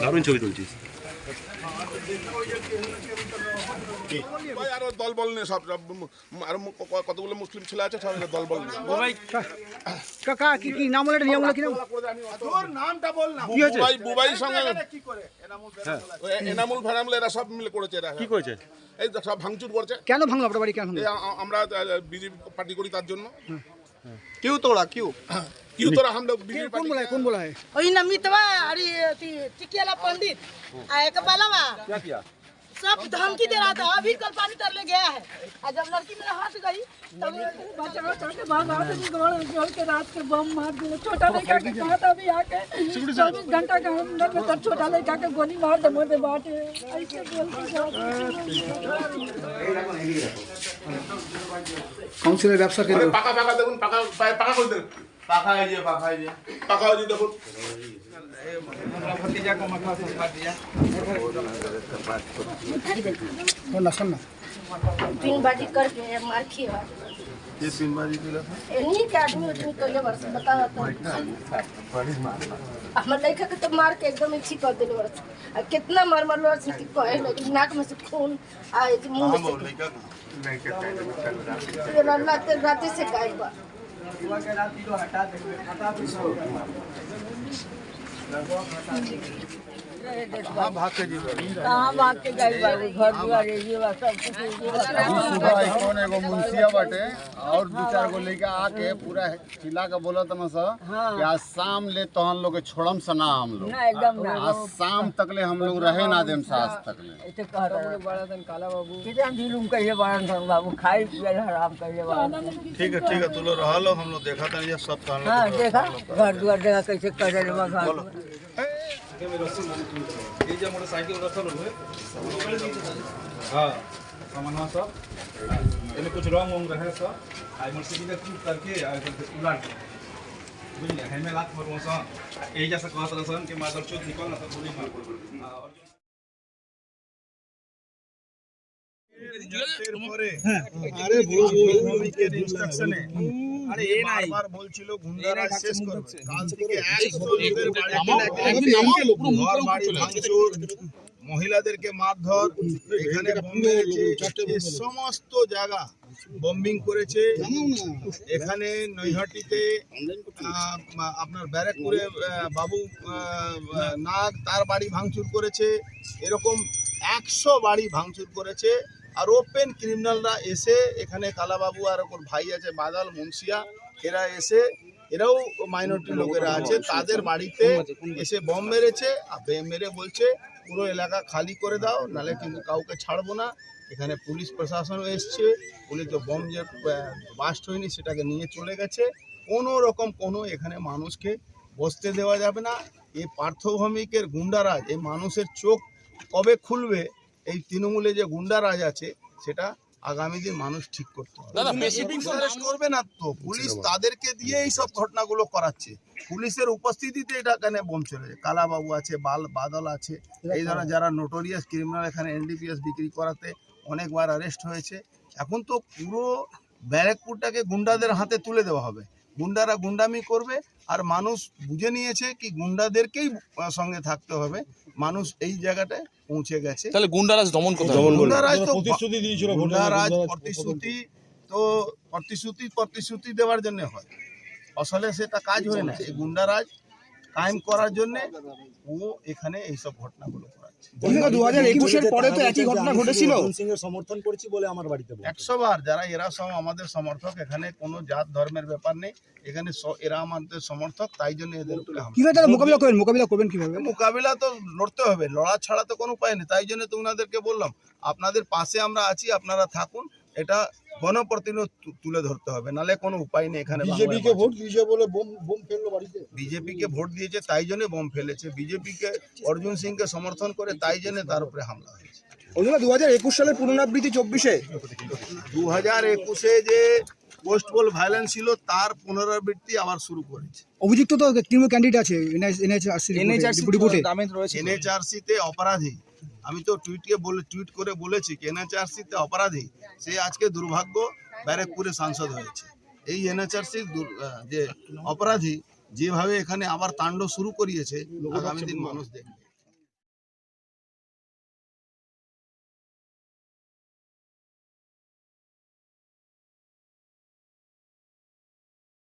দারুণ ছবি তুলছিস। আরও দল বল নিয়ে সব আরও কতগুলো মুসলিম ছেলে আছে সব দল বল নিয়ে। কাকা কি কি নাম বলে নিয়ম বলে কি নাম? তোর নামটা বল না। বুবাই বুবাইয়ের সঙ্গে ওই এনামুল ফেনামুল এরা সব মিলে করেছে এরা। কি করেছে? এই সব ভাঙচুর করছে। কেন ভাঙলো আপনার বাড়ি? কেন আমরা বিজেপি পার্টি করি তার জন্য। क्यों तोड़ा क्यों? क्यों तोड़ा हम लोग बीजेपी कौन बोला है कौन बोला है अरे नमितवा अरे चिकियाला पंडित आए कबालावा क्या किया? सब धमकी दे रहा था। अभी कल पानी तरले गया है। जब लड़की मेरा हाथ गई तब बच्चा छोटे भाग भाग के रात के बम मार दिया छोटा लड़का के कहा था अभी आके चौबीस घंटा के अंदर में तब छोटा लड़का के गोली मार दे मर दे बाटे। ऐसे बोल के काउंसिलर व्यवसाय के पाका पाका देखुन पाका पाका कर दे। পাখা এই যে পাখা এই যে পাকা হয়ে দেখুন শোন না শোন না तीन बाजी करके मार खिया ये तीन बाजी दिला था इन्हीं के आदमी उतनी कइले वर्ष बता हमर लड़का के तो मार के एकदम अच्छी कर दिले वर्ष आ कितना मार मार वर्ष की कहे लगी नाक में से खून आए जी मुंह में से लड़का ये रात रात से गायब बा हटा देंगे हटा भी सो लगभग हटा देंगे कहाँ भाग के गई बाबू घर दुआर सब कुछ ये बा सुबह कौन एगो मुंशिया बाटे और दू चार गो लड़का आके पूरा चिल्ला के बोलत हम सब कि आज शाम ले तो हम लोग के छोड़म से ना हम लोग। ना एकदम ना। आज शाम तक ले हम लोग रहे ना देम से आज तक ले। ऐसे कह रहा बड़ा दिन काला बाबू। कितना जुलुम कहिए बड़ा दिन बाबू खाई पिए हराम कहिए बड़ा। ठीक है ठीक है तू लोग रह लो हम लोग देखा था सब कहने हाँ देखा घर दुआर देखा कैसे कर रहे बा ये जो हमारे साइकिल रखल हुए हाँ। सामान हाँ सब। इनमें कुछ रंग वंग रहे सब। आ इमर से इधर टूट करके आ इधर से उलाट बुझलिए हमें लात मरवा सन एजा से कहत रसन के मादर चोत निकल ना सब गोली मार। हाँ, अरे भूल भूल के डिस्ट्रक्शन है বারবার বলছিল গুন্ডারা শেষ করবে। কাল থেকে 100 লোকের বাড়িতে ঘর বাড়ি ভাঙচুর মহিলাদেরকে মারধর এখানে সমস্ত জায়গা বম্বিং করেছে। এখানে নৈহাটিতে আহ, আপনার ব্যারাকপুরে বাবু নাগ তার বাড়ি ভাঙচুর করেছে। এরকম একশো বাড়ি ভাঙচুর করেছে। আর ওপেন ক্রিমিনালরা এসে এখানে কালাবাবু আর ওর ভাই আছে বাদাল মুন্সিয়া, এরা এসে, এরাও মাইনরিটি লোকেরা আছে, তাদের বাড়িতে এসে বম মেরেছে, আর মেরে বলছে, পুরো এলাকা খালি করে দাও, নালে কিন্তু কাউকে ছাড়বো না। এখানে পুলিশ প্রশাসনও এসছে, পুলিশ তো বম যে বাস্ট হয়নি, সেটাকে নিয়ে চলে গেছে। কোনো রকম কোনো এখানে মানুষকে বসতে দেওয়া যাবে না। এই পার্থভৌমিকের গুন্ডারাজ এই মানুষের চোখ কবে খুলবে এই তৃণমূলে যে গুন্ডারাজ আছে সেটা আগামী দিন মানুষ ঠিক করতে হবে করবে না তো। পুলিশ তাদেরকে দিয়ে এই সব ঘটনাগুলো করাচ্ছে। পুলিশের উপস্থিতিতে এটা কেন বোম চলেছে কালাবাবু আছে বাল বাদল আছে এই ধরনের যারা নোটোরিয়াস ক্রিমিনাল এখানে এনডিপিএস বিক্রি করাতে অনেকবার অ্যারেস্ট হয়েছে। এখন তো পুরো ব্যারাকপুরটাকে গুন্ডাদের হাতে তুলে দেওয়া হবে। গুন্ডারা গুন্ডামি করবে আর মানুষ বুঝে নিয়েছে কি গুন্ডাদেরকেই সঙ্গে থাকতে হবে। মানুষ এই জায়গাটায় পৌঁছে গেছে। তাহলে গুন্ডারাজ দমন কোথায়? গুন্ডারাজ তো গুন্ডারাজ প্রতিশ্রুতি তো প্রতিশ্রুতি প্রতিশ্রুতি দেওয়ার জন্য হয়। আসলে সেটা কাজ হয় না। এই গুন্ডারাজ কায়েম করার জন্য ও এখানে এইসব ঘটনাগুলো দু হাজার একুশের পরে তো একই ঘটনা ঘটেছিল। একশো বার যারা এরা সব আমাদের সমর্থক এখানে কোনো জাত ধর্মের ব্যাপার নেই। এখানে স- এরা আমাদের সমর্থক তাই জন্য এদের কীভাবে তারা মোকাবিলা করবেন মোকাবিলা করবেন কীভাবে? মোকাবিলা তো লড়তে হবে লড়া ছাড়া তো কোনো উপায় নেই। তাই জন্য তো ওনাদেরকে বললাম আপনাদের পাশে আমরা আছি আপনারা থাকুন। এটা গণপ্রতিনিধি তুলে ধরতে হবে নালে কোনো উপায় নেই এখানে বিজেপিকে ভোট দিয়েছে বলে বোম বোম ফেলল বাড়িতে? বিজেপিকে ভোট দিয়েছে তাই জন্য বোম ফেলেছে। বিজেপিকে অর্জুন সিংকে সমর্থন করে তাই জন্য তার উপরে হামলা হয়েছে। দু হাজার একুশ সালের পুনরাবৃত্তি চব্বিশে? দু হাজার একুশে যে পোস্ট পোল ভায়োলেন্স ছিল তার পুনরাবৃত্তি আবার শুরু করেছে। অভিযুক্ত তো তৃণমূল ক্যান্ডিডেট আছে এনএচআরসি তে অপরাধী। আমি তো টুইটকে বলে টুইট করে বলেছি কি এনএচআরসি তে অপরাধী সে আজকে দুর্ভাগ্য ব্যারেকপুরে সাংসদ হয়েছে। এই এনএচআরসি যে অপরাধী যেভাবে এখানে আবার তাণ্ডব শুরু করিয়েছে আগামী দিন মানুষ দেখবে।